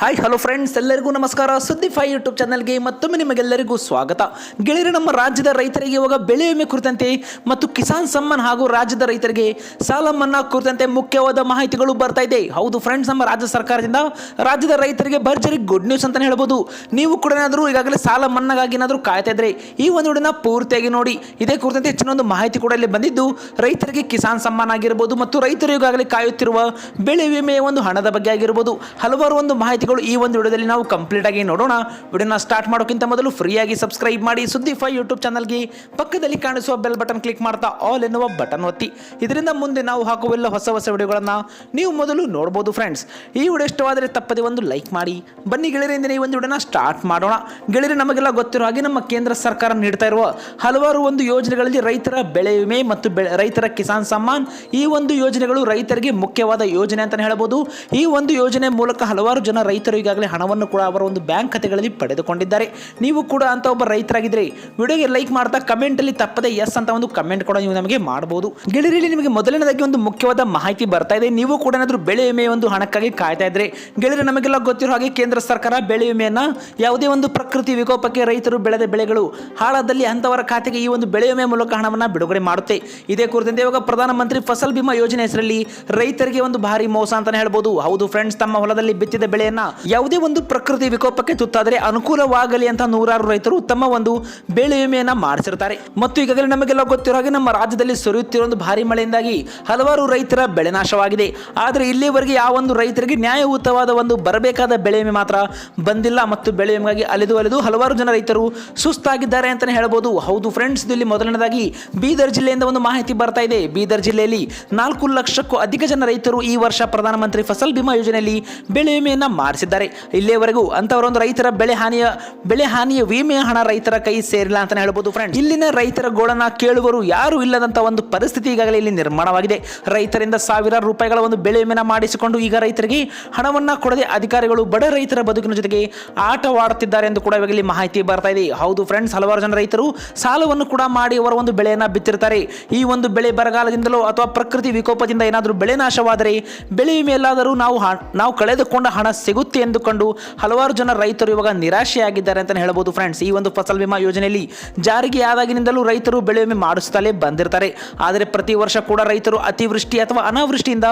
Hi hello friends ಎಲ್ಲರಿಗೂ ನಮಸ್ಕಾರ. ಸುದ್ದಿ ಫೈ ಯೂಟ್ಯೂಬ್ ಚಾನಲ್ಗೆ ಮತ್ತೊಮ್ಮೆ ನಿಮಗೆಲ್ಲರಿಗೂ ಸ್ವಾಗತ. ಗೆಳೆಯರು, ನಮ್ಮ ರಾಜ್ಯದ ರೈತರಿಗೆ ಇವಾಗ ಬೆಳೆ ವಿಮೆ ಕುರಿತಂತೆ ಮತ್ತು ಕಿಸಾನ್ ಸಮ್ಮಾನ್ ಹಾಗೂ ರಾಜ್ಯದ ರೈತರಿಗೆ ಸಾಲ ಮನ್ನಾ ಕುರಿತಂತೆ ಮುಖ್ಯವಾದ ಮಾಹಿತಿಗಳು ಬರ್ತಾ ಇದೆ. ಹೌದು ಫ್ರೆಂಡ್ಸ್ ನಮ್ಮ ರಾಜ್ಯ ಸರ್ಕಾರದಿಂದ ರಾಜ್ಯದ ರೈತರಿಗೆ ಭರ್ಜರಿ ಗುಡ್ ನ್ಯೂಸ್ ಅಂತಲೇ ಹೇಳ್ಬೋದು. ನೀವು ಕೂಡ ಏನಾದರೂ ಈಗಾಗಲೇ ಸಾಲ ಮನ್ನಾಗಾಗಿ ಏನಾದರೂ ಕಾಯ್ತಾ ಇದ್ರೆ ಈ ಒಂದು ವಿಡಿಯೋನ ಪೂರ್ತಿಯಾಗಿ ನೋಡಿ. ಇದೇ ಕುರಿತಂತೆ ಹೆಚ್ಚಿನ ಒಂದು ಮಾಹಿತಿ ಕೂಡ ಇಲ್ಲಿ ಬಂದಿದ್ದು. ರೈತರಿಗೆ ಕಿಸಾನ್ ಸಮ್ಮಾನ್ ಆಗಿರ್ಬೋದು ಮತ್ತು ರೈತರು ಈಗಾಗಲೇ ಕಾಯುತ್ತಿರುವ ಬೆಳೆ ವಿಮೆಯ ಒಂದು ಹಣದ ಬಗ್ಗೆ ಆಗಿರ್ಬೋದು. ಹಲವಾರು ಒಂದು ಈ ಒಂದು ವಿಡಿಯೋದಲ್ಲಿ ನಾವು ಕಂಪ್ಲೀಟ್ ಆಗಿ ನೋಡೋಣ. ವಿಡಿಯೋನ ಸ್ಟಾರ್ಟ್ ಮಾಡೋಕ್ಕಿಂತ ಮೊದಲು ಫ್ರೀಯಾಗಿ ಸಬ್ಸ್ಕ್ರೈಬ್ ಮಾಡಿ. ಸುದ್ದಿ ಫೈ ಯೂಟ್ಯೂಬ್ ಚಾನಲ್ಗೆ ಪಕ್ಕದಲ್ಲಿ ಕಾಣಿಸುವ ಬೆಲ್ ಬಟನ್ ಕ್ಲಿಕ್ ಮಾಡ್ತಾ ಆಲ್ ಎನ್ನುವ ಬಟನ್ ಒತ್ತಿ. ಇದರಿಂದ ಮುಂದೆ ನಾವು ಹಾಕುವೆಲ್ಲ ಹೊಸ ಹೊಸ ವಿಡಿಯೋಗಳನ್ನು ನೀವು ಮೊದಲು ನೋಡ್ಬೋದು ಫ್ರೆಂಡ್ಸ್ ಈ ವಿಡಿಯೋ ಇಷ್ಟವಾದರೆ ತಪ್ಪದೆ ಒಂದು ಲೈಕ್ ಮಾಡಿ. ಬನ್ನಿ ಗೆಳೆಯರಿಂದ ಈ ಒಂದು ವಿಡಿಯೋನ ಸ್ಟಾರ್ಟ್ ಮಾಡೋಣ. ಗೆಳೆಯರು, ನಮಗೆಲ್ಲ ಗೊತ್ತಿರೋ ಹಾಗೆ ನಮ್ಮ ಕೇಂದ್ರ ಸರ್ಕಾರ ನೀಡ್ತಾ ಇರುವ ಹಲವಾರು ಒಂದು ಯೋಜನೆಗಳಲ್ಲಿ ರೈತರ ಬೆಳೆ ವಿಮೆ ಮತ್ತು ರೈತರ ಕಿಸಾನ್ ಸಮ್ಮಾನ್ ಈ ಒಂದು ಯೋಜನೆಗಳು ರೈತರಿಗೆ ಮುಖ್ಯವಾದ ಯೋಜನೆ ಅಂತಲೇ ಹೇಳ್ಬೋದು. ಈ ಒಂದು ಯೋಜನೆ ಮೂಲಕ ಹಲವಾರು ಜನ ರೈತರು ಈಗಾಗಲೇ ಹಣವನ್ನು ಕೂಡ ಅವರ ಒಂದು ಬ್ಯಾಂಕ್ ಖಾತೆಗಳಲ್ಲಿ ಪಡೆದುಕೊಂಡಿದ್ದಾರೆ. ನೀವು ಕೂಡ ಅಂತ ಒಬ್ಬ ರೈತರಾಗಿದ್ದರೆ ವಿಡಿಯೋಗೆ ಲೈಕ್ ಮಾಡ್ತಾ ಕಮೆಂಟಲ್ಲಿ ತಪ್ಪದೆ ಎಸ್ ಅಂತ ಒಂದು ಕಮೆಂಟ್ ಕೂಡ ನೀವು ನಮಗೆ ಮಾಡಬಹುದು ಗೆಳೆಯರಲ್ಲಿ ನಿಮಗೆ ಮೊದಲನೇದಾಗಿ ಒಂದು ಮುಖ್ಯವಾದ ಮಾಹಿತಿ ಬರ್ತಾ ಇದೆ. ನೀವು ಕೂಡ ಏನಾದರೂ ಬೆಳೆ ವಿಮೆ ಒಂದು ಹಣಕ್ಕಾಗಿ ಕಾಯ್ತಾ ಇದ್ರೆ, ಗೆಳೆಯರು ನಮಗೆಲ್ಲ ಗೊತ್ತಿರೋ ಹಾಗೆ ಕೇಂದ್ರ ಸರ್ಕಾರ ಬೆಳೆ ವಿಮೆಯನ್ನು ಯಾವುದೇ ಒಂದು ಪ್ರಕೃತಿ ವಿಕೋಪಕ್ಕೆ ರೈತರು ಬೆಳೆದ ಬೆಳೆಗಳು ಹಾಳಾದಲ್ಲಿ ಅಂತವರ ಖಾತೆಗೆ ಈ ಒಂದು ಬೆಳೆ ವಿಮೆ ಮೂಲಕ ಹಣವನ್ನು ಬಿಡುಗಡೆ ಮಾಡುತ್ತೆ. ಇದೇ ಕುರಿತಂತೆ ಇವಾಗ ಪ್ರಧಾನಮಂತ್ರಿ ಫಸಲ್ ಬಿಮಾ ಯೋಜನೆ ಹೆಸರಲ್ಲಿ ರೈತರಿಗೆ ಒಂದು ಭಾರಿ ಮೋಸ ಅಂತಾನೆ ಹೇಳ್ಬೋದು. ಹೌದು ಫ್ರೆಂಡ್ಸ್ ತಮ್ಮ ಹೊಲದಲ್ಲಿ ಬಿತ್ತಿದ ಬೆಳೆಯನ್ನ ಯಾವುದೇ ಒಂದು ಪ್ರಕೃತಿ ವಿಕೋಪಕ್ಕೆ ತುತ್ತಾದರೆ ಅನುಕೂಲವಾಗಲಿ ಅಂತ ನೂರಾರು ರೈತರು ತಮ್ಮ ಒಂದು ಬೆಳೆ ವಿಮೆಯನ್ನ ಮಾಡಿಸಿರ್ತಾರೆ. ಮತ್ತು ಈಗಾಗಲೇ ನಮಗೆಲ್ಲ ಗೊತ್ತಿರೋ ಹಾಗೆ ನಮ್ಮ ರಾಜ್ಯದಲ್ಲಿ ಸುರಿಯುತ್ತಿರೋ ಒಂದು ಭಾರಿ ಮಳೆಯಿಂದಾಗಿ ಹಲವಾರು ರೈತರ ಬೆಳೆ ನಾಶವಾಗಿದೆ. ಆದರೆ ಇಲ್ಲಿವರೆಗೆ ಯಾವ ಒಂದು ರೈತರಿಗೆ ನ್ಯಾಯಯುತವಾದ ಒಂದು ಬರಬೇಕಾದ ಬೆಳೆ ವಿಮೆ ಮಾತ್ರ ಬಂದಿಲ್ಲ. ಮತ್ತು ಬೆಳೆ ವಿಮೆಗಾಗಿ ಅಲೆದು ಅಲೆದು ಹಲವಾರು ಜನ ರೈತರು ಸುಸ್ತಾಗಿದ್ದಾರೆ ಅಂತಲೇ ಹೇಳ್ಬೋದು. ಹೌದು ಫ್ರೆಂಡ್ಸ್ ಇಲ್ಲಿ ಮೊದಲನೇದಾಗಿ ಬೀದರ್ ಜಿಲ್ಲೆಯಿಂದ ಒಂದು ಮಾಹಿತಿ ಬರ್ತಾ ಇದೆ. ಬೀದರ್ ಜಿಲ್ಲೆಯಲ್ಲಿ ನಾಲ್ಕು ಲಕ್ಷಕ್ಕೂ ಅಧಿಕ ಜನ ರೈತರು ಈ ವರ್ಷ ಪ್ರಧಾನಮಂತ್ರಿ ಫಸಲ್ ಬಿಮಾ ಯೋಜನೆಯಲ್ಲಿ ಬೆಳೆ ವಿಮೆಯನ್ನ ಮಾಡಿಸಿದ್ದಾರೆ. ಇಲ್ಲಿಯವರೆಗೂ ಅಂತವರೊಂದು ರೈತರ ಬೆಳೆ ಹಾನಿಯ ಬೆಳೆ ಹಾನಿಯ ವಿಮೆಯ ಹಣ ರೈತರ ಕೈ ಸೇರಿಲ್ಲ ಅಂತಾನೆ ಹೇಳ್ಬೋದು ಫ್ರೆಂಡ್ ಇಲ್ಲಿನ ರೈತರ ಗೋಳನ ಕೇಳುವರು ಯಾರು ಇಲ್ಲದಂತ ಒಂದು ಪರಿಸ್ಥಿತಿ ಈಗಾಗಲೇ ಇಲ್ಲಿ ನಿರ್ಮಾಣವಾಗಿದೆ. ರೈತರಿಂದ ಸಾವಿರಾರು ರೂಪಾಯಿಗಳ ಒಂದು ಬೆಳೆ ವಿಮೆನ ಮಾಡಿಸಿಕೊಂಡು ಈಗ ರೈತರಿಗೆ ಹಣವನ್ನ ಕೊಡದೆ ಅಧಿಕಾರಿಗಳು ಬಡ ರೈತರ ಬದುಕಿನ ಜೊತೆಗೆ ಆಟವಾಡುತ್ತಿದ್ದಾರೆ ಎಂದು ಕೂಡ ಇವಾಗ ಮಾಹಿತಿ ಬರ್ತಾ ಇದೆ. ಹೌದು ಫ್ರೆಂಡ್ಸ್ ಹಲವಾರು ಜನ ರೈತರು ಸಾಲವನ್ನು ಕೂಡ ಮಾಡಿ ಅವರ ಒಂದು ಬೆಳೆಯನ್ನ ಬಿತ್ತಿರ್ತಾರೆ. ಈ ಒಂದು ಬೆಳೆ ಬರಗಾಲದಿಂದಲೋ ಅಥವಾ ಪ್ರಕೃತಿ ವಿಕೋಪದಿಂದ ಏನಾದರೂ ಬೆಳೆ ನಾಶವಾದರೆ ಬೆಳೆ ವಿಮೆ ಎಲ್ಲಾದರೂ ನಾವು ನಾವು ಕಳೆದುಕೊಂಡ ಹಣ ಸಿಗುತ್ತೆ ಎಂದುಕೊಂಡು ಹಲವಾರು ಜನ ರೈತರು ಇವಾಗ ನಿರಾಶೆಯಾಗಿದ್ದಾರೆ ಅಂತ ಹೇಳಬಹುದು ಫ್ರೆಂಡ್ಸ್ ಈ ಒಂದು ಫಸಲ್ ವಿಮಾ ಯೋಜನೆಯಲ್ಲಿ ಜಾರಿಗೆ ಆದಾಗಿನಿಂದಲೂ ರೈತರು ಬೆಳೆ ವಿಮೆ ಮಾಡಿಸುತ್ತಲೇ ಬಂದಿರ್ತಾರೆ. ಆದರೆ ಪ್ರತಿ ವರ್ಷ ಕೂಡ ರೈತರು ಅತಿವೃಷ್ಟಿ ಅಥವಾ ಅನಾವೃಷ್ಟಿಯಿಂದ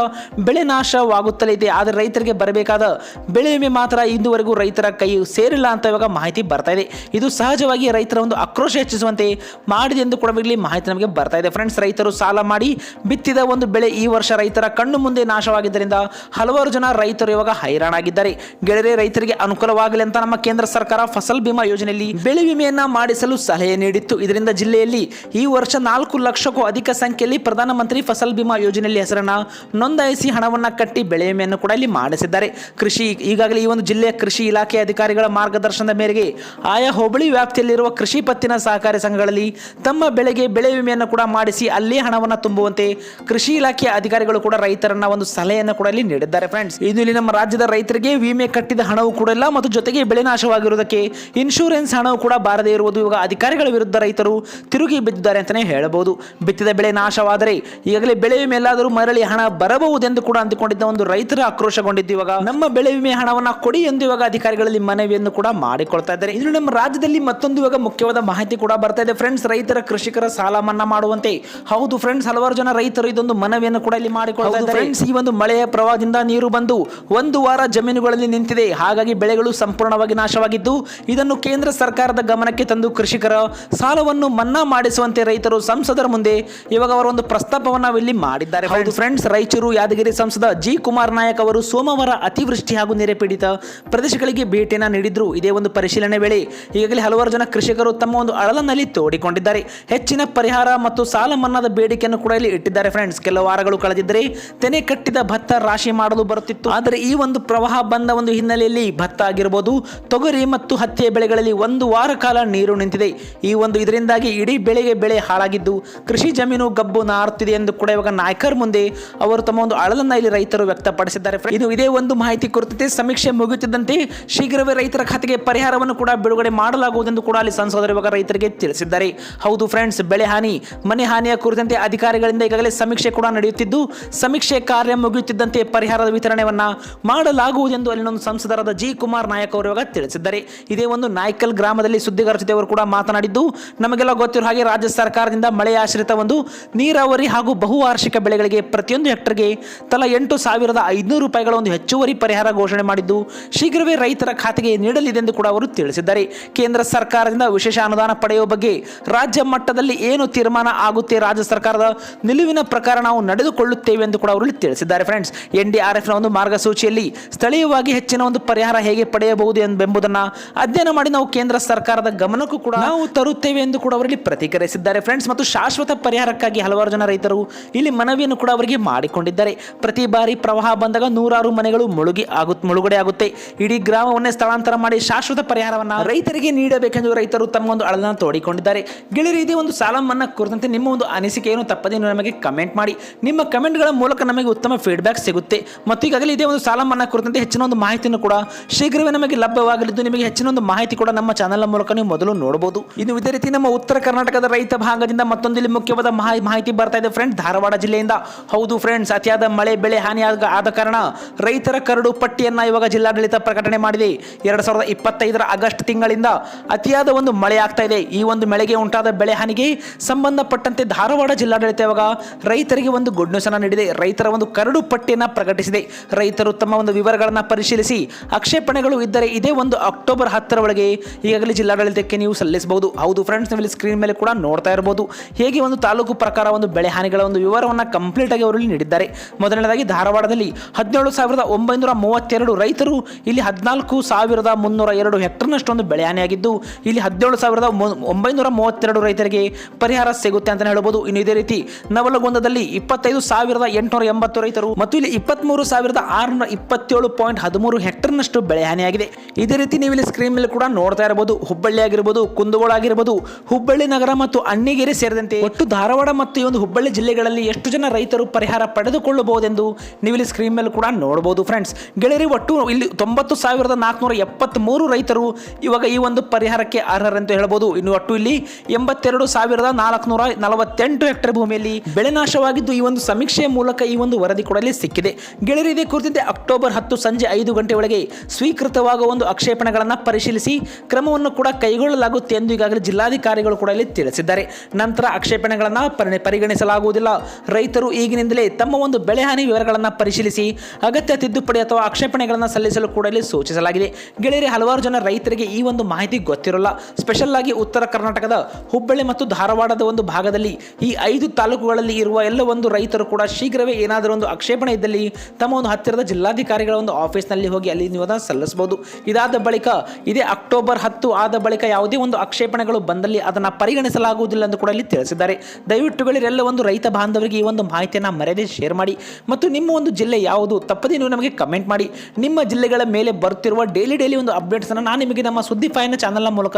ಬೆಳೆ ನಾಶವಾಗುತ್ತಲೇ ಇದೆ. ಆದರೆ ರೈತರಿಗೆ ಬರಬೇಕಾದ ಬೆಳೆ ವಿಮೆ ಮಾತ್ರ ಇಂದುವರೆಗೂ ರೈತರ ಕೈ ಸೇರಿಲ್ಲ ಅಂತ ಇವಾಗ ಮಾಹಿತಿ ಬರ್ತಾ ಇದೆ. ಇದು ಸಹಜವಾಗಿ ರೈತರ ಒಂದು ಆಕ್ರೋಶ ಹೆಚ್ಚಿಸುವಂತೆ ಮಾಡಿದೆ ಎಂದು ಕೂಡ ಇಲ್ಲಿ ಮಾಹಿತಿ ನಮಗೆ ಬರ್ತಾ ಇದೆ. ಫ್ರೆಂಡ್ಸ್ ರೈತರು ಸಾಲ ಮಾಡಿ ಬಿತ್ತಿದ ಒಂದು ಬೆಳೆ ಈ ವರ್ಷ ರೈತರ ಕಣ್ಣು ಮುಂದೆ ನಾಶವಾಗಿದ್ದರಿಂದ ಹಲವಾರು ಜನ ರೈತರು ಇವಾಗ ಹೈರಾಣಾಗಿದ್ದಾರೆ. ಗೆಳೆಯರೆ, ರೈತರಿಗೆ ಅನುಕೂಲವಾಗಲಿ ಅಂತ ನಮ್ಮ ಕೇಂದ್ರ ಸರ್ಕಾರ ಫಸಲ್ ಬಿಮಾ ಯೋಜನೆಯಲ್ಲಿ ಬೆಳೆ ವಿಮೆಯನ್ನ ಮಾಡಿಸಲು ಸಲಹೆ ನೀಡಿತ್ತು. ಇದರಿಂದ ಜಿಲ್ಲೆಯಲ್ಲಿ ಈ ವರ್ಷ ನಾಲ್ಕು ಲಕ್ಷಕ್ಕೂ ಅಧಿಕ ಸಂಖ್ಯೆಯಲ್ಲಿ ಪ್ರಧಾನಮಂತ್ರಿ ಫಸಲ್ ಬಿಮಾ ಯೋಜನೆಯಲ್ಲಿ ಹೆಸರನ್ನ ನೋಂದಾಯಿಸಿ ಹಣವನ್ನ ಕಟ್ಟಿ ಬೆಳೆ ವಿಮೆಯನ್ನು ಕೂಡ ಇಲ್ಲಿ ಮಾಡಿಸಿದ್ದಾರೆ. ಕೃಷಿ, ಈಗಾಗಲೇ ಈ ಒಂದು ಜಿಲ್ಲೆಯ ಕೃಷಿ ಇಲಾಖೆ ಅಧಿಕಾರಿಗಳ ಮಾರ್ಗದರ್ಶನದ ಮೇರೆಗೆ ಆಯಾ ಹೋಬಳಿ ವ್ಯಾಪ್ತಿಯಲ್ಲಿರುವ ಕೃಷಿ ಪತ್ತಿನ ಸಹಕಾರಿ ಸಂಘಗಳಲ್ಲಿ ತಮ್ಮ ಬೆಳೆಗೆ ಬೆಳೆ ವಿಮೆಯನ್ನು ಕೂಡ ಮಾಡಿಸಿ ಅಲ್ಲೇ ಹಣವನ್ನು ತುಂಬುವಂತೆ ಕೃಷಿ ಇಲಾಖೆಯ ಅಧಿಕಾರಿಗಳು ಕೂಡ ರೈತರನ್ನ ಒಂದು ಸಲಹೆಯನ್ನು ಕೂಡ ಇಲ್ಲಿ ನೀಡಿದ್ದಾರೆ. ಫ್ರೆಂಡ್ಸ್, ಇದು ಇಲ್ಲಿ ನಮ್ಮ ರಾಜ್ಯದ ರೈತರಿಗೆ ಕಟ್ಟಿದ ಹಣವು ಕೂಡ ಇಲ್ಲ ಮತ್ತು ಜೊತೆಗೆ ಬೆಳೆ ನಾಶವಾಗಿರುವುದಕ್ಕೆ ಇನ್ಶೂರೆನ್ಸ್ ಹಣವು ಕೂಡ ಬಾರದೇ ಇರುವುದು ಇವಾಗ ಅಧಿಕಾರಿಗಳ ವಿರುದ್ಧ ರೈತರು ತಿರುಗಿ ಬಿದ್ದಿದ್ದಾರೆ ಅಂತಾನೆ ಹೇಳಬಹುದು. ಬಿತ್ತಿದ ಬೆಳೆ ನಾಶವಾದರೆ ಈಗಾಗಲೇ ಬೆಳೆ ವಿಮೆ ಎಲ್ಲಾದರೂ ಮರಳಿ ಹಣ ಬರಬಹುದೆಂದು ಕೂಡ ಅಂದುಕೊಂಡಿದ್ದ ಒಂದು ರೈತರ ಆಕ್ರೋಶಗೊಂಡಿದ್ದು ಇವಾಗ. ನಮ್ಮ ಬೆಳೆ ವಿಮೆ ಹಣವನ್ನ ಕೊಡಿ ಎಂದು ಇವಾಗ ಅಧಿಕಾರಿಗಳಲ್ಲಿ ಮನವಿಯನ್ನು ಕೂಡ ಮಾಡಿಕೊಳ್ತಾ ಇದ್ದಾರೆ. ಇದು ನಮ್ಮ ರಾಜ್ಯದಲ್ಲಿ ಮತ್ತೊಂದು ಇವಾಗ ಮುಖ್ಯವಾದ ಮಾಹಿತಿ ಕೂಡ ಬರ್ತಾ ಇದೆ. ಫ್ರೆಂಡ್ಸ್ ರೈತರ ಕೃಷಿಕರ ಸಾಲ ಮನ್ನಾ ಮಾಡುವಂತೆ. ಹೌದು ಫ್ರೆಂಡ್ಸ್ ಹಲವಾರು ಜನ ರೈತರು ಇದೊಂದು ಮನವಿಯನ್ನು ಕೂಡ ಇಲ್ಲಿ ಮಾಡಿಕೊಳ್ತಾ ಇದ್ದಾರೆ. ಫ್ರೆಂಡ್ಸ್ ಈ ಒಂದು ಮಳೆಯ ಪ್ರವಾಹದಿಂದ ನೀರು ಬಂದು ಒಂದು ವಾರ ಜಮೀನುಗಳಲ್ಲಿ ನಿಂತಿದೆ. ಹಾಗಾಗಿ ಬೆಳೆಗಳು ಸಂಪೂರ್ಣವಾಗಿ ನಾಶವಾಗಿದ್ದು ಇದನ್ನು ಕೇಂದ್ರ ಸರ್ಕಾರದ ಗಮನಕ್ಕೆ ತಂದು ಕೃಷಿಕರ ಸಾಲವನ್ನು ಮನ್ನಾ ಮಾಡಿಸುವಂತೆ ರೈತರು ಸಂಸದರ ಮುಂದೆ ಇವಾಗ ಅವರ ಒಂದು ಪ್ರಸ್ತಾಪವನ್ನು ಇಲ್ಲಿ ಮಾಡಿದ್ದಾರೆ. ಹೌದು ಫ್ರೆಂಡ್ಸ್ ರಾಯಚೂರು ಯಾದಗಿರಿ ಸಂಸದ ಜಿ. ಕುಮಾರ್ ನಾಯಕ್ ಅವರು ಸೋಮವಾರ ಅತಿವೃಷ್ಟಿ ಹಾಗೂ ನೆರೆ ಪೀಡಿತ ಪ್ರದೇಶಗಳಿಗೆ ಭೇಟಿಯನ್ನು ನೀಡಿದ್ರು. ಇದೇ ಒಂದು ಪರಿಶೀಲನೆ ವೇಳೆ ಈಗಾಗಲೇ ಹಲವಾರು ಜನ ಕೃಷಿಕರು ತಮ್ಮ ಒಂದು ಅಳಲನಲ್ಲಿ ತೋಡಿಕೊಂಡಿದ್ದಾರೆ. ಹೆಚ್ಚಿನ ಪರಿಹಾರ ಮತ್ತು ಸಾಲ ಮನ್ನಾದ ಬೇಡಿಕೆಯನ್ನು ಕೂಡ ಇಲ್ಲಿ ಇಟ್ಟಿದ್ದಾರೆ ಫ್ರೆಂಡ್ಸ್ ಕೆಲವು ವಾರಗಳು ಕಳೆದಿದ್ದರೆ ತೆನೆ ಕಟ್ಟಿದ ಭತ್ತ ರಾಶಿ ಮಾಡಲು ಬರುತ್ತಿತ್ತು. ಆದರೆ ಈ ಒಂದು ಪ್ರವಾಹ ಬಂದ ಒಂದು ಹಿನ್ನೆಲೆಯಲ್ಲಿ ಭತ್ತ ಆಗಿರಬಹುದು ತೊಗರಿ ಮತ್ತು ಹತ್ತಿಯ ಬೆಳೆಗಳಲ್ಲಿ ಒಂದು ವಾರ ಕಾಲ ನೀರು ನಿಂತಿದೆ ಈ ಒಂದು ಇದರಿಂದಾಗಿ ಇಡೀ ಬೆಳೆಗೆ ಬೆಳೆ ಹಾಳಾಗಿದ್ದು, ಕೃಷಿ ಜಮೀನು ಗಬ್ಬು ನಾರುತ್ತಿದೆ ಎಂದು ಕೂಡ ಇವಾಗ ನಾಯಕರ್ ಮುಂದೆ ಅವರು ತಮ್ಮ ಒಂದು ಅಳಲನ್ನ ಇಲ್ಲಿ ರೈತರು ವ್ಯಕ್ತಪಡಿಸಿದ್ದಾರೆ. ಇದು ಇದೇ ಒಂದು ಮಾಹಿತಿ ಕುರಿತಂತೆ ಸಮೀಕ್ಷೆ ಮುಗಿಯುತ್ತಿದ್ದಂತೆ ಶೀಘ್ರವೇ ರೈತರ ಖಾತೆಗೆ ಪರಿಹಾರವನ್ನು ಕೂಡ ಬಿಡುಗಡೆ ಮಾಡಲಾಗುವುದೆಂದು ಕೂಡ ಅಲ್ಲಿ ಸಂಸದರು ಇವಾಗ ರೈತರಿಗೆ ತಿಳಿಸಿದ್ದಾರೆ ಹೌದು ಫ್ರೆಂಡ್ಸ್, ಬೆಳೆ ಹಾನಿ, ಮನೆ ಹಾನಿಯ ಕುರಿತಂತೆ ಅಧಿಕಾರಿಗಳಿಂದ ಈಗಾಗಲೇ ಸಮೀಕ್ಷೆ ಕೂಡ ನಡೆಯುತ್ತಿದ್ದು, ಸಮೀಕ್ಷೆ ಕಾರ್ಯ ಮುಗಿಯುತ್ತಿದ್ದಂತೆ ಪರಿಹಾರದ ವಿತರಣೆಯನ್ನ ಮಾಡಲಾಗುವುದೆಂದು ಅಲ್ಲಿನ ಸಂಸದರಾದ ಜಿ ಕುಮಾರ್ ನಾಯಕ್ ಅವರು ಇವಾಗ ತಿಳಿಸಿದ್ದಾರೆ. ಇದೇ ಒಂದು ನಾಯ್ಕಲ್ ಗ್ರಾಮದಲ್ಲಿ ಸುದ್ದಿಗಾರ ಜೊತೆ ಅವರು ಕೂಡ ಮಾತನಾಡಿದ್ದು, ನಮಗೆಲ್ಲ ಗೊತ್ತಿರೋ ಹಾಗೆ ರಾಜ್ಯ ಸರ್ಕಾರದಿಂದ ಮಳೆ ಆಶ್ರಿತ ಒಂದು ನೀರಾವರಿ ಹಾಗೂ ಬಹುವಾರ್ಷಿಕ ಬೆಳೆಗಳಿಗೆ ಪ್ರತಿಯೊಂದು ಹೆಕ್ಟರ್ಗೆ ತಲಾ ಎಂಟು ಸಾವಿರದ ಐದುನೂರು ರೂಪಾಯಿಗಳ ಒಂದು ಹೆಚ್ಚುವರಿ ಪರಿಹಾರ ಘೋಷಣೆ ಮಾಡಿದ್ದು, ಶೀಘ್ರವೇ ರೈತರ ಖಾತೆಗೆ ನೀಡಲಿದೆ ಎಂದು ಕೂಡ ಅವರು ತಿಳಿಸಿದ್ದಾರೆ. ಕೇಂದ್ರ ಸರ್ಕಾರದಿಂದ ವಿಶೇಷ ಅನುದಾನ ಪಡೆಯುವ ಬಗ್ಗೆ ರಾಜ್ಯ ಮಟ್ಟದಲ್ಲಿ ಏನು ತೀರ್ಮಾನ ಆಗುತ್ತೆ, ರಾಜ್ಯ ಸರ್ಕಾರದ ನಿಲುವಿನ ಪ್ರಕಾರ ನಾವು ನಡೆದುಕೊಳ್ಳುತ್ತೇವೆ ಎಂದು ಕೂಡ ಅವರು ತಿಳಿಸಿದ್ದಾರೆ. ಫ್ರೆಂಡ್ಸ್, ಎನ್ ಡಿ ಆರ್ ಎಫ್ನ ಒಂದು ಮಾರ್ಗಸೂಚಿಯಲ್ಲಿ ಸ್ಥಳೀಯವಾಗಿ ಹೆಚ್ಚಿನ ಒಂದು ಪರಿಹಾರ ಹೇಗೆ ಪಡೆಯಬಹುದು ಎಂಬುದನ್ನು ಅಧ್ಯಯನ ಮಾಡಿ ನಾವು ಕೇಂದ್ರ ಸರ್ಕಾರದ ಗಮನಕ್ಕೂ ಕೂಡ ನಾವು ತರುತ್ತೇವೆ ಎಂದು ಕೂಡ ಅವರಲ್ಲಿ ಪ್ರತಿಕ್ರಿಯಿಸಿದ್ದಾರೆ. ಫ್ರೆಂಡ್ಸ್ ಮತ್ತು ಶಾಶ್ವತ ಪರಿಹಾರಕ್ಕಾಗಿ ಹಲವಾರು ಜನ ರೈತರು ಇಲ್ಲಿ ಮನವಿಯನ್ನು ಕೂಡ ಅವರಿಗೆ ಮಾಡಿಕೊಂಡಿದ್ದಾರೆ. ಪ್ರತಿ ಬಾರಿ ಪ್ರವಾಹ ಬಂದಾಗ ನೂರಾರು ಮನೆಗಳು ಮುಳುಗಿ ಆಗುತ್ತೆ ಮುಳುಗಡೆ ಆಗುತ್ತೆ. ಇಡೀ ಗ್ರಾಮವನ್ನೇ ಸ್ಥಳಾಂತರ ಮಾಡಿ ಶಾಶ್ವತ ಪರಿಹಾರವನ್ನ ರೈತರಿಗೆ ನೀಡಬೇಕೆಂದು ರೈತರು ತಮ್ಮ ಒಂದು ಅಳಲನ್ನು ತೋಡಿಕೊಂಡಿದ್ದಾರೆ. ಗೆಳೆಯರು, ಇದೇ ಒಂದು ಸಾಲ ಮನ್ನಾ ಕುರಿತಂತೆ ನಿಮ್ಮ ಒಂದು ಅನಿಸಿಕೆಯನ್ನು ತಪ್ಪದೇ ನೀವು ನಮಗೆ ಕಮೆಂಟ್ ಮಾಡಿ. ನಿಮ್ಮ ಕಮೆಂಟ್ಗಳ ಮೂಲಕ ನಮಗೆ ಉತ್ತಮ ಫೀಡ್ಬ್ಯಾಕ್ ಸಿಗುತ್ತೆ. ಮತ್ತು ಈಗಾಗಲೇ ಇದೇ ಒಂದು ಸಾಲ ಮನ್ನಾ ಕುರಿತಂತೆ ಹೆಚ್ಚಿನ ಒಂದು ಮಾಹಿತಿಯನ್ನು ಕೂಡ ಶೀಘ್ರವೇ ನಮಗೆ ಲಭ್ಯವಾಗಲಿದ್ದು ನಿಮಗೆ ಹೆಚ್ಚಿನ ಒಂದು ಮಾಹಿತಿ ಕೂಡ ನಮ್ಮ ಚಾನೆಲ್ ಮೂಲಕ ನೀವು ಮೊದಲು ನೋಡಬಹುದು. ಇನ್ನು ಇದೇ ರೀತಿ ನಮ್ಮ ಉತ್ತರ ಕರ್ನಾಟಕದ ರೈತ ಭಾಗದಿಂದ ಮತ್ತೊಂದು ಇಲ್ಲಿ ಮುಖ್ಯವಾದ ಮಾಹಿ- ಮಾಹಿತಿ ಬರ್ತಾ ಇದೆ ಫ್ರೆಂಡ್ ಧಾರವಾಡ ಜಿಲ್ಲೆಯಿಂದ. ಹೌದು ಫ್ರೆಂಡ್ಸ್ ಅತಿಯಾದ ಮಳೆ, ಬೆಳೆ ಹಾನಿ ಆದ ಕಾರಣ ರೈತರ ಕರಡು ಪಟ್ಟಿಯನ್ನ ಇವಾಗ ಜಿಲ್ಲಾಡಳಿತ ಪ್ರಕಟಣೆ ಮಾಡಿದೆ. ಎರಡ್ ಸಾವಿರದ ಇಪ್ಪತ್ತೈದರ ಆಗಸ್ಟ್ ತಿಂಗಳಿಂದ ಅತಿಯಾದ ಒಂದು ಮಳೆ ಆಗ್ತಾ ಇದೆ. ಈ ಒಂದು ಮಳೆಗೆ ಉಂಟಾದ ಬೆಳೆ ಹಾನಿಗೆ ಸಂಬಂಧಪಟ್ಟಂತೆ ಧಾರವಾಡ ಜಿಲ್ಲಾಡಳಿತ ಇವಾಗ ರೈತರಿಗೆ ಒಂದು ಗುಡ್ ನ್ಯೂಸ್ ಅನ್ನ ನೀಡಿದೆ. ರೈತರ ಒಂದು ಕರಡು ಪಟ್ಟಿಯನ್ನ ಪ್ರಕಟಿಸಿದೆ. ರೈತರು ತಮ್ಮ ಒಂದು ವಿವರಗಳನ್ನ ಪರಿಶೀಲಿಸಿ ಆಕ್ಷೇಪಣೆಗಳು ಇದ್ದರೆ ಇದೇ ಒಂದು ಅಕ್ಟೋಬರ್ ಹತ್ತರ ಒಳಗೆ ಈಗಾಗಲೇ ಜಿಲ್ಲಾಡಳಿತಕ್ಕೆ ನೀವು ಸಲ್ಲಿಸಬಹುದು. ಹೌದು ಫ್ರೆಂಡ್ಸ್ ನೀವು ಸ್ಕ್ರೀನ್ ಮೇಲೆ ಕೂಡ ನೋಡ್ತಾ ಇರಬಹುದು ಹೇಗೆ ಒಂದು ತಾಲೂಕು ಪ್ರಕಾರ ಒಂದು ಬೆಳೆ ಹಾನಿಗಳ ಒಂದು ವಿವರವನ್ನು ಕಂಪ್ಲೀಟ್ ಆಗಿ ಅವರು ಇಲ್ಲಿ ನೀಡಿದ್ದಾರೆ. ಮೊದಲನೇದಾಗಿ ಧಾರವಾಡದಲ್ಲಿ ಹದಿನೇಳು ಸಾವಿರದ ಒಂಬೈನೂರ ಮೂವತ್ತೆರಡು ರೈತರು ಇಲ್ಲಿ ಹದಿನಾಲ್ಕು ಸಾವಿರದ ಮುನ್ನೂರ ಎರಡು ಹೆಕ್ಟರ್ನಷ್ಟು ಒಂದು ಬೆಳೆ ಹಾನಿಯಾಗಿದ್ದು, ಇಲ್ಲಿ ಹದಿನೇಳು ಸಾವಿರದ ಒಂಬೈನೂರ ಮೂವತ್ತೆರಡು ರೈತರಿಗೆ ಪರಿಹಾರ ಸಿಗುತ್ತೆ ಅಂತ ಹೇಳಬಹುದು. ಇನ್ನು ಇದೇ ರೀತಿ ನವಲಗುಂದದಲ್ಲಿ ಇಪ್ಪತ್ತೈದು ಸಾವಿರದ ಎಂಟುನೂರ ಎಂಬತ್ತು ರೈತರು ಮತ್ತು ಇಲ್ಲಿ ಇಪ್ಪತ್ತ್ಮೂರು ಸಾವಿರದ ಆರುನೂರ ಇಪ್ಪತ್ತೇಳು ಪಾಯಿಂಟ್ ಹದಿಮೂರು ಹೆಕ್ಟರ್ನಷ್ಟು ಬೆಳೆ ಹಾನಿಯಾಗಿದೆ. ಇದೇ ರೀತಿ ನೀವು ಇಲ್ಲಿ ಸ್ಕ್ರೀನ್ ಮೇಲೆ ಕೂಡ ನೋಡ್ತಾ ಇರಬಹುದು. ಹುಬ್ಬಳ್ಳಿ ಆಗಿರ್ಬೋದು, ಕುಂದಗೋಳ ಆಗಿರ್ಬೋದು, ಹುಬ್ಬಳ್ಳಿ ನಗರ ಮತ್ತು ಅಣ್ಣಿಗೇರಿ ಸೇರಿದಂತೆ ಒಟ್ಟು ಧಾರವಾಡ ಮತ್ತು ಈ ಒಂದು ಹುಬ್ಬಳ್ಳಿ ಜಿಲ್ಲೆಗಳಲ್ಲಿ ಎಷ್ಟು ಜನ ರೈತರು ಪರಿಹಾರ ಪಡೆದುಕೊಳ್ಳಬಹುದೆಂದು ನೀವು ಇಲ್ಲಿ ಸ್ಕ್ರೀನ್ ಮೇಲೆ ಕೂಡ ನೋಡಬಹುದು ಫ್ರೆಂಡ್ಸ್ ಗೆಳೆಯರಿ, ಒಟ್ಟು ಇಲ್ಲಿ ತೊಂಬತ್ತು ಸಾವಿರದ ನಾಲ್ಕುನೂರ ಎಪ್ಪತ್ತ್ಮೂರು ರೈತರು ಇವಾಗ ಈ ಒಂದು ಪರಿಹಾರಕ್ಕೆ ಅರ್ಹರೆಂದು ಹೇಳಬಹುದು ಇನ್ನು ಒಟ್ಟು ಇಲ್ಲಿ ಎಂಬತ್ತೆರಡು ಸಾವಿರದ ನಾಲ್ಕುನೂರ ನಲವತ್ತೆಂಟು ಹೆಕ್ಟರ್ ಭೂಮಿಯಲ್ಲಿ ಬೆಳೆ ನಾಶವಾಗಿದ್ದು ಈ ಒಂದು ಸಮೀಕ್ಷೆಯ ಮೂಲಕ ಈ ಒಂದು ವರದಿ ಕೂಡ ಸಿಕ್ಕಿದೆ. ಗೆಳೆಯರಿ, ಇದೇ ಕುರಿತಂತೆ ಅಕ್ಟೋಬರ್ ಹತ್ತು ಸಂಜೆ ಗಂಟೆ ಒಳಗೆ ಸ್ವೀಕೃತವಾಗುವ ಒಂದು ಆಕ್ಷೇಪಣೆಗಳನ್ನು ಪರಿಶೀಲಿಸಿ ಕ್ರಮವನ್ನು ಕೂಡ ಕೈಗೊಳ್ಳಲಾಗುತ್ತೆ ಎಂದು ಈಗಾಗಲೇ ಜಿಲ್ಲಾಧಿಕಾರಿಗಳು ಕೂಡ ಇಲ್ಲಿ ತಿಳಿಸಿದ್ದಾರೆ. ನಂತರ ಆಕ್ಷೇಪಣೆಗಳನ್ನು ಪರಿ ಪರಿಗಣಿಸಲಾಗುವುದಿಲ್ಲ. ರೈತರು ಈಗಿನಿಂದಲೇ ತಮ್ಮ ಒಂದು ಬೆಳೆ ಹಾನಿ ವಿವರಗಳನ್ನು ಪರಿಶೀಲಿಸಿ ಅಗತ್ಯ ತಿದ್ದುಪಡಿ ಅಥವಾ ಆಕ್ಷೇಪಣೆಗಳನ್ನು ಸಲ್ಲಿಸಲು ಕೂಡ ಇಲ್ಲಿ ಸೂಚಿಸಲಾಗಿದೆ. ಗೆಳೆಯರಿ, ಹಲವಾರು ಜನ ರೈತರಿಗೆ ಈ ಒಂದು ಮಾಹಿತಿ ಗೊತ್ತಿರಲ್ಲ. ಸ್ಪೆಷಲ್ ಆಗಿ ಉತ್ತರ ಕರ್ನಾಟಕದ ಹುಬ್ಬಳ್ಳಿ ಮತ್ತು ಧಾರವಾಡದ ಒಂದು ಭಾಗದಲ್ಲಿ ಈ ಐದು ತಾಲೂಕುಗಳಲ್ಲಿ ಇರುವ ಎಲ್ಲ ಒಂದು ರೈತರು ಕೂಡ ಶೀಘ್ರವೇ ಏನಾದರೂ ಒಂದು ಆಕ್ಷೇಪಣೆ ಇದ್ದಲ್ಲಿ ತಮ್ಮ ಒಂದು ಹತ್ತಿರದ ಜಿಲ್ಲಾಧಿಕಾರಿಗಳ ಒಂದು ಆಫೀಸ್ನಲ್ಲಿ ಹೋಗಿ ಅಲ್ಲಿ ನೀವು ಸಲ್ಲಿಸಬಹುದು ಇದಾದ ಬಳಿಕ ಇದೇ ಅಕ್ಟೋಬರ್ ಹತ್ತು ಆದ ಬಳಿಕ ಯಾವುದೇ ಒಂದು ಆಕ್ಷೇಪಣೆಗಳು ಬಂದಲ್ಲಿ ಅದನ್ನು ಪರಿಗಣಿಸಲಾಗುವುದಿಲ್ಲ ಎಂದು ಕೂಡ ಇಲ್ಲಿ ತಿಳಿಸಿದ್ದಾರೆ. ದಯವಿಟ್ಟು ಗೆಳೆಯರೆಲ್ಲ ಒಂದು ರೈತ ಬಾಂಧವರಿಗೆ ಈ ಒಂದು ಮಾಹಿತಿಯನ್ನು ಮರೆಯದೆ ಶೇರ್ ಮಾಡಿ. ಮತ್ತು ನಿಮ್ಮ ಒಂದು ಜಿಲ್ಲೆ ಯಾವುದು ತಪ್ಪದೇ ನೀವು ನಮಗೆ ಕಮೆಂಟ್ ಮಾಡಿ. ನಿಮ್ಮ ಜಿಲ್ಲೆಗಳ ಮೇಲೆ ಬರುತ್ತಿರುವ ಡೈಲಿ ಡೈಲಿ ಒಂದು ಅಪ್ಡೇಟ್ಸನ್ನು ನಾನು ನಿಮಗೆ ನಮ್ಮ ಸುದ್ದಿ ಫೈನ ಚಾನಲ್ನ ಮೂಲಕ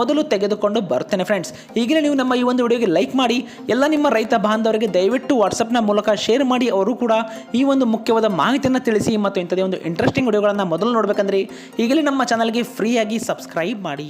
ಮೊದಲು ತೆಗೆದುಕೊಂಡು ಬರ್ತೇನೆ ಫ್ರೆಂಡ್ಸ್ ಈಗಲೇ ನೀವು ನಮ್ಮ ಈ ಒಂದು ವಿಡಿಯೋಗೆ ಲೈಕ್ ಮಾಡಿ. ಎಲ್ಲ ನಿಮ್ಮ ರೈತ ಬಾಂಧವರಿಗೆ ದಯವಿಟ್ಟು ವಾಟ್ಸಪ್ನ ಮೂಲಕ ಶೇರ್ ಮಾಡಿ. ಅವರು ಕೂಡ ಈ ಒಂದು ಮುಖ್ಯವಾದ ಮಾಹಿತಿಯನ್ನು ತಿಳಿಸಿ ಮತ್ತು ಇಂಥದೇ ಒಂದು ಇಂಟ್ರೆಸ್ಟಿಂಗ್ ವಿಡಿಯೋಗಳನ್ನು ಮೊದಲು ನೋಡಬೇಕಂದ್ರೆ ಈಗಲೇ ನಮ್ಮ ಚಾನಲ್ಗೆ ಫ್ರೀಯಾಗಿ ಸಬ್ಸ್ಕ್ರೈಬ್ ಮಾಡಿ.